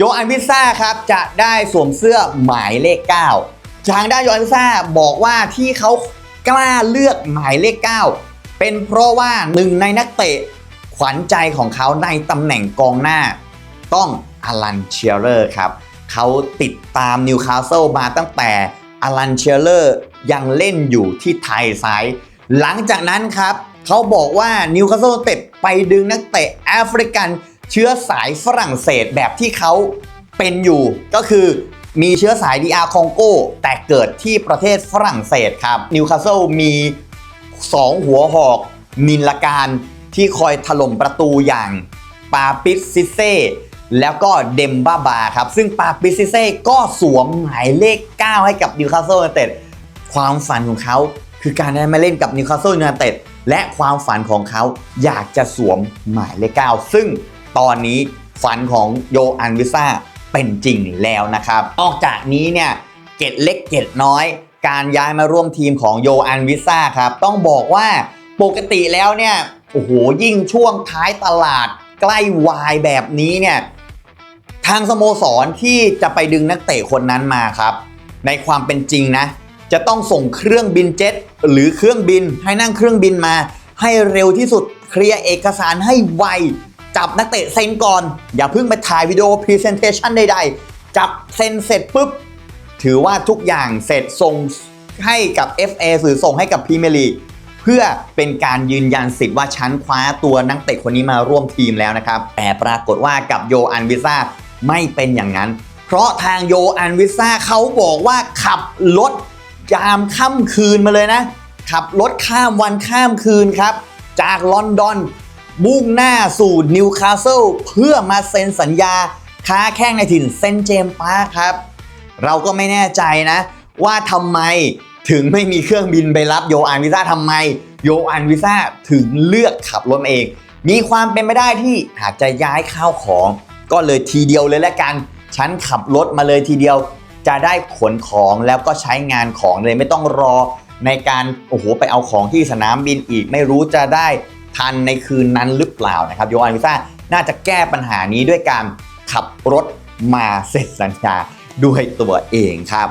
โยอันวิซ่าครับจะได้สวมเสื้อหมายเลข 9 ทางด้านโยอันวิซ่าบอกว่าที่เขากล้าเลือกหมายเลข 9 เป็นเพราะว่าหนึ่งในนักเตะขวัญใจของเขาในตำแหน่งกองหน้า ต้องอลันเชียร์เลอร์ครับเขาติดตามนิวคาสเซิลมาตั้งแต่อลันเชียร์เลอร์ยังเล่นอยู่ที่ไทยไซด์หลังจากนั้นครับเขาบอกว่านิวคาสเซิลเต็ดไปดึงนักเตะแอฟริกัน เชื้อสายฝรั่งเศสแบบที่เขาเป็นอยู่ ก็คือมีเชื้อสายดีอาร์คองโกแต่เกิดที่ประเทศฝรั่งเศสครับนิวคาสเซิลมี 2 หัวหอก นินลการที่คอยถล่มประตูอย่างปาปิสซิเซ่แล้วก็เดมบ้าบาครับ ซึ่งปาปิสซิเซ่ก็สวมหมายเลข 9 ให้กับนิวคาสเซิลยูไนเต็ดความฝันของเขาคือการได้มาเล่นกับนิวคาสเซิลยูไนเต็ดและความฝันของเขาอยากจะสวมหมายเลข 9 ซึ่ง ตอนนี้ฝันของโยอันวิซ่าเป็นจริงแล้วนะครับ นอกจากนี้เนี่ยเกร็ดเล็กเกร็ดน้อย การย้ายมาร่วมทีมของโยอันวิซ่าครับ ต้องบอกว่าปกติแล้วเนี่ยโอ้โหยิ่งช่วงท้ายตลาดใกล้วายแบบนี้เนี่ยทางสโมสรที่จะไปดึงนักเตะคนนั้นมาครับ ในความเป็นจริงนะ จะต้องส่งเครื่องบินเจ็ตหรือเครื่องบินให้นั่งเครื่องบินมา ให้เร็วที่สุดเคลียร์เอกสารให้ไว จับนักเตะเซ็นก่อน อย่าเพิ่งไปถ่ายวิดีโอพรีเซนเทชันใดๆ จับเซ็นเสร็จปุ๊บ ถือว่าทุกอย่างเสร็จส่งให้กับ FA หรือส่งให้กับพรีเมียร์ลีกเพื่อเป็นการยืนยันสิทธิ์ว่าฉันคว้าตัวนักเตะคนนี้มาร่วมทีมแล้วนะครับ แต่ปรากฏว่ากับโยอันวิซ่าไม่เป็นอย่างนั้น เพราะทางโยอันวิซ่าเขาบอกว่าขับรถยามค่ำคืนมาเลยนะ ขับรถข้ามวันข้ามคืนครับ จากลอนดอน มุ่งหน้าสู่นิวคาสเซิลเพื่อมาเซ็นสัญญาค้าแข้งในถิ่นเซนเจมส์ปาครับ เราก็ไม่แน่ใจนะ ว่าทำไมถึงไม่มีเครื่องบินไปรับโยอันวิซ่าทำไม โยอันวิซ่าถึงเลือกขับรถเอง มีความเป็นไปได้ที่อาจจะย้ายข้าวของ ก็เลยทีเดียวเลยแล้วกัน ฉันขับรถมาเลยทีเดียวจะได้ขนของแล้วก็ใช้งานของเลยไม่ต้องรอในการโอ้โหไปเอาของที่สนามบินอีก ไม่รู้จะได้ ทันในคืนนั้นหรือเปล่านะครับโยอันวิซ่าน่าจะแก้ปัญหานี้ด้วยการขับรถมาเซ็นสัญญาด้วยตัวเองครับ